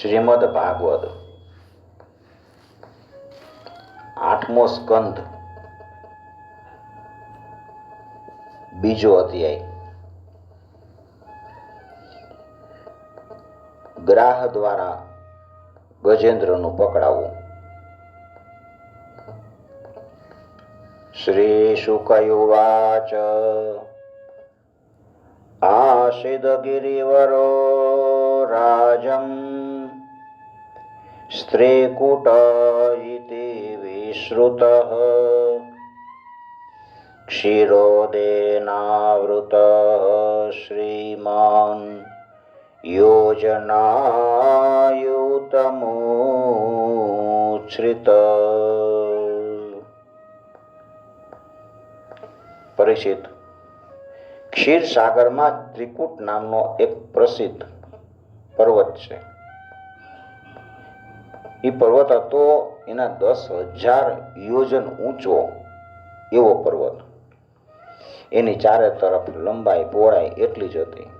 શ્રીમદ ભાગવત. આઠમો સ્કંદ. બીજો અધ્યાય. ગ્રાહ દ્વારા ગજેન્દ્રનું પકડાવું. શ્રી શુકયુવાચ આશિદગિરિવરો રાજમ સ્ત્રીકૂટ ઇતિ વિશ્રુતः क्षीरोदेनावृतः श्रीमान् યોજનાયુતમોચ્છ્રિત પરીક્ષિત ક્ષીરસાગરમાં ત્રિકૂટ નામનો એક પ્રસિદ્ધ પર્વત છે એ પર્વત હતો એના દસ હજાર યોજન ઊંચો એવો પર્વત. એની ચારે તરફ લંબાઈ, પહોળાઈ એટલી જ હતી.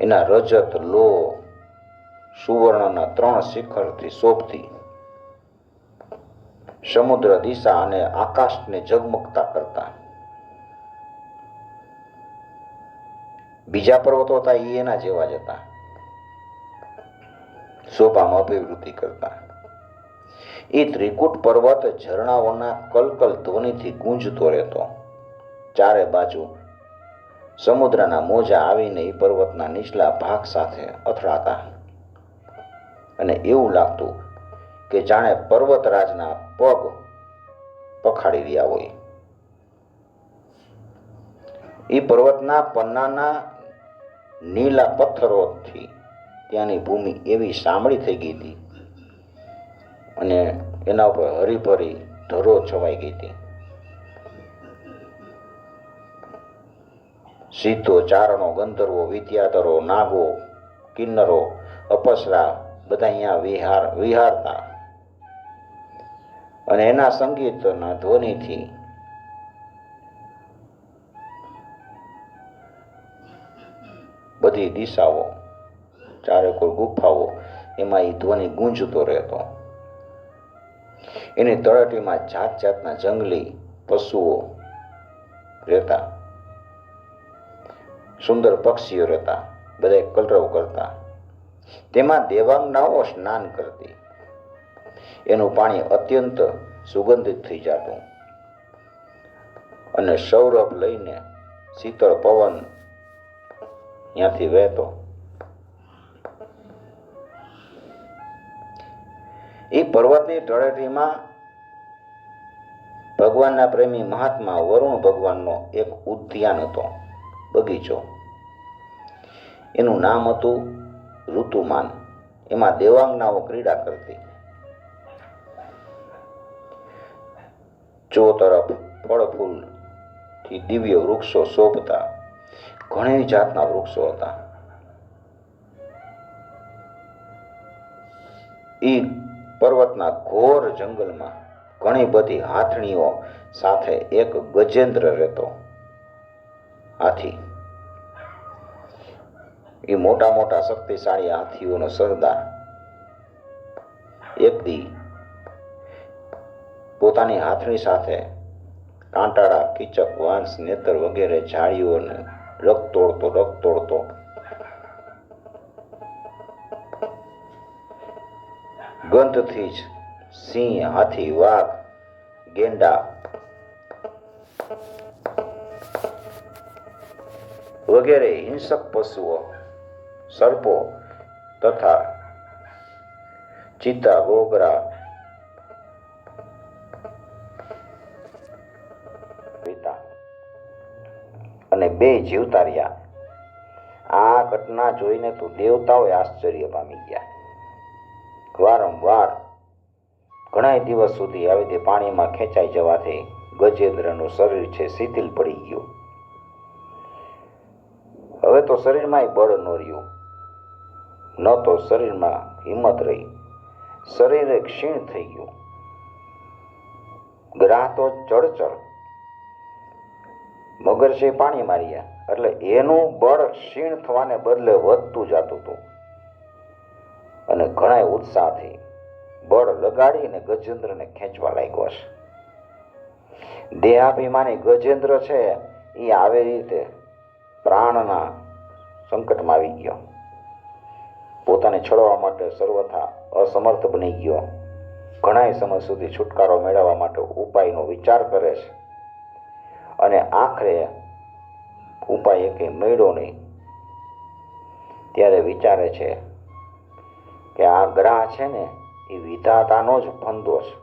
એના રજત લો સુવર્ણના ત્રણ શિખરથી શોભતી સમુદ્ર દિશા અને આકાશને ઝગમગતા કરતા. બીજા પર્વતો હતા એ એના જેવા જ હતા. શોભામાં અભિવૃદ્ધિ કરતા. એ ત્રિકૂટ પર્વત ઝરણાઓના કલકલ ધ્વનિથી ગુંજતો રહેતો. ચારે બાજુ સમુદ્રના મોજા આવીને એ પર્વતના નીચલા ભાગ સાથે અથડાતા. અને એવું લાગતું કે જાણે પર્વતરાજના પગ પખાડી રહ્યા હોય. એ પર્વતના પન્નાના નીલા પથ્થરોથી ત્યાંની ભૂમિ એવી સાંભળી થઈ ગઈ હતી. અને એના ઉપર હરીભરી ધરો છવાઈ ગઈ હતી. સીધો ચારણો, ગંધર્વો, વિદ્યાધરો, નાગો, કિન્નરો, અપસરા બધા અહીંયા વિહાર, વિહારતા. અને એના સંગીતના ધ્વનિથી બધી દિશાઓ ચારે કોઈ ગુફાઓ, એમાં એ ધ્વનિ ગુંજતો રહેતો. એની તળાટીમાં જાત જાતના જંગલી પશુઓ રહેતા. સુંદર પક્ષીઓ રહેતા. બધા કલરવ કરતા. તેમાં દેવાંગનાઓ સ્નાન કરતી. એનું પાણી અત્યંત સુગંધિત થઈ જતું. અને સૌરભ લઈને શીતળ પવન ત્યાંથી વહેતો. પર્વતની તળેટીમાં ભગવાનના પ્રેમી મહાત્મા વરુણ ભગવાનનો એક ઉદ્યાન હતો, બગીચો. એનું નામ હતું ઋતુમાન. એમાં દેવાંગનાઓ ક્રીડા કરતી. ચો તરફ ફળ ફૂલથી દિવ્ય વૃક્ષો શોભતા, ઘણી જાતના વૃક્ષો હતા. ઈ પર્વતના ઘોર જંગલમાં ઘણી બધી હાથણીઓ સાથે એક ગજેન્દ્ર રહેતો. હાથી. એ મોટા મોટા શક્તિશાળી હાથીઓનો સરદાર. એક દી પોતાની હાથણી સાથે કાંટાળા કીચક વાંસ, નેતર વગેરે ઝાડીઓને રગ તોડતો રગ તોડતો ગંધથી જ સિંહ, હાથી, વાઘ, ગેંડા વગેરે હિંસક પશુઓ, સર્પો તથા ચિત્તા ગોગરા અને બે જીવતા રહ્યા. આ ઘટના જોઈને તો દેવતાઓએ આશ્ચર્ય પામી ગયા. વારંવાર ઘણા દિવસ સુધી આવી રીતે પાણીમાં ખેંચાઈ જવાથી ગજેન્દ્રનું શરીર છે શિથિલ પડી ગયું. હવે તો શરીરમાં બળ ન રહ્યું. ન તો શરીરમાં હિંમત રહી. શરીરે ક્ષીણ થઈ ગયું. ગ્રાહ તો ચળચળ. મગરશે પાણી માર્યા. એટલે એનું બળ ક્ષીણ થવાને બદલે વધતું જતું હતું. અને ઘણા ઉત્સાહથી બળ લગાડીને ગજેન્દ્રને ખેંચવા લાગ્યો છે દેહાભિમાની ગજેન્દ્ર છે, એ આવી રીતે પ્રાણના સંકટમાં આવી ગયો. પોતાને છોડવા માટે સર્વથા અસમર્થ બની ગયો. ઘણા સમય સુધી છુટકારો મેળવવા માટે ઉપાયનો વિચાર કરે છે. અને આખરે ઉપાય એકે મેળો નહીં. ત્યારે વિચારે છે કે આ ગ્રહ છે ને, એ વિધાતાનો જ ફંદો છે.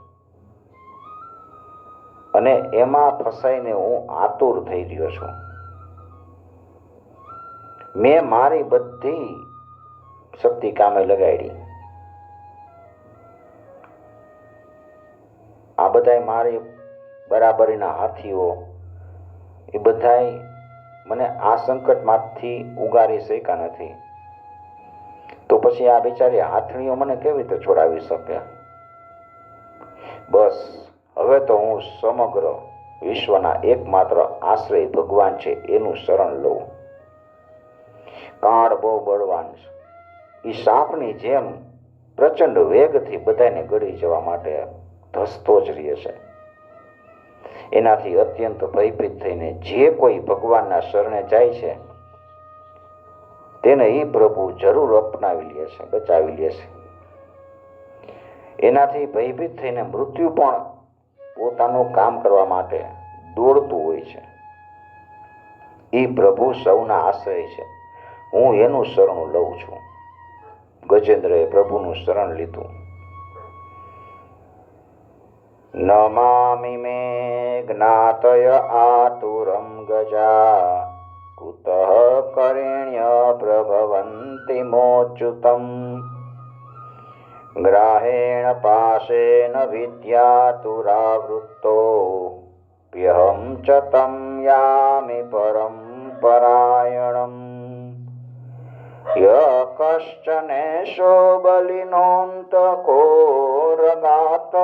અને એમાં ફસાઈને હું આતુર થઈ રહ્યો છું. મેં મારી બધી શક્તિ કામે લગાડી. આ બધાય મારી બરાબરીના હાથીઓ, એ બધાય મને આ સંકટમાંથી ઉગારી શક્યા નથી. તો પછી આ બિચારી હાથણીઓ મને કેવી રીતે છોડાવી શકે? બસ, હવે તો હું સમગ્ર વિશ્વના એકમાત્ર આશ્રય ભગવાન છે એનું શરણ લઉં. કાળ બહુ બળવાન છે. એ સાપની જેમ પ્રચંડ વેગથી બધાને ગળી જવા માટે ધસતો જ રહે છે. એનાથી અત્યંત ભયભીત થઈને જે કોઈ ભગવાનના શરણે જાય છે તેને એ પ્રભુ જરૂર અપનાવી લે બચાવી લે એનાથી ભયભીત થઈને મૃત્યુ પણ પોતાનું કામ કરવા માટે દોડતું હોય છે. એ પ્રભુ સૌના આશ્રય છે. હું એનું શરણ લઉં છું. ગજેન્દ્રએ પ્રભુનું શરણ લીધું. નમામિ મે જ્ઞાતય આતુરમ ગજા કુતઃ तमच्युतम् ग्राहेण पाशेन विद्यातुरावृत्तोऽप्यहं च तं यामि परं परायणम् यः कश्चनेशो बलिनोऽन्तकोरगात्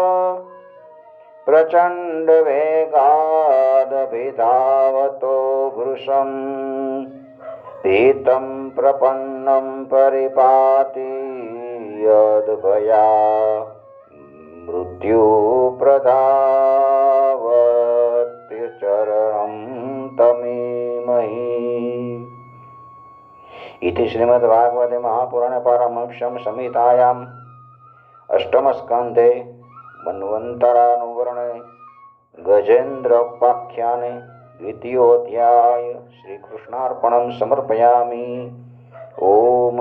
प्रचण्डवेगादभिधावतो भृशम् पीतं प्रपन्नं परिपाति यद्भया मृत्युप्रधावत्य चरणं तमेमहि इति श्रीमद्भागवते महापुराणे पारमक्षं संहितायाम् अष्टमस्कन्धे मन्वन्तरानुवर्णे गजेन्द्रपाख्याने દ્વિતીયોધ્યાય શ્રીકૃષ્ણાર્પણમ સમર્પયામી ઓમ